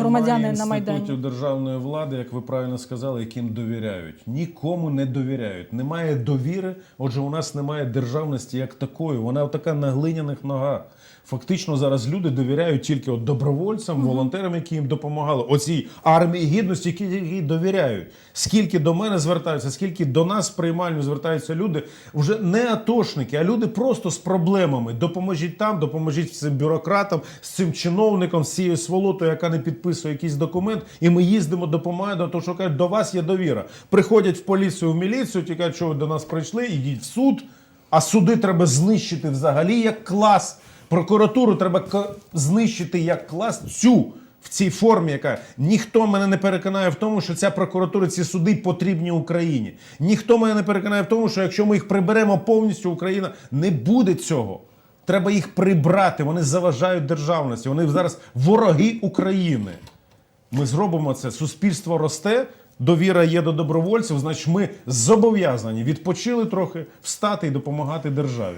громадяни Немає на майдані. державної влади, як ви правильно сказали, яким довіряють. Нікому не довіряють. Немає довіри. Отже, у нас немає державності як такої. Вона така на глиняних ногах. Фактично зараз люди довіряють тільки от добровольцям, волонтерам, які їм допомагали. Оцій армії гідності, які їй довіряють. Скільки до мене звертаються, скільки до нас в приймальню звертаються люди, вже не атошники, а люди просто з проблемами. Допоможіть там, допоможіть цим бюрократам, з цим чиновником, з цією сволотою, яка не підписує якийсь документ. І ми їздимо, допомагаємо, тому що кажуть, до вас є довіра. Приходять в поліцію, в міліцію, ті кажуть, що ви до нас прийшли, ідіть в суд. А суди треба знищити взагалі як клас. Прокуратуру треба знищити як клас цю в цій формі, яка ніхто мене не переконає в тому, що ця прокуратура, ці суди потрібні Україні. Ніхто мене не переконає в тому, що якщо ми їх приберемо повністю, Україна не буде цього. Треба їх прибрати. Вони заважають державності. Вони зараз вороги України. Ми зробимо це. Суспільство росте, довіра є до добровольців. Значить, ми зобов'язані відпочили трохи, встати і допомагати державі.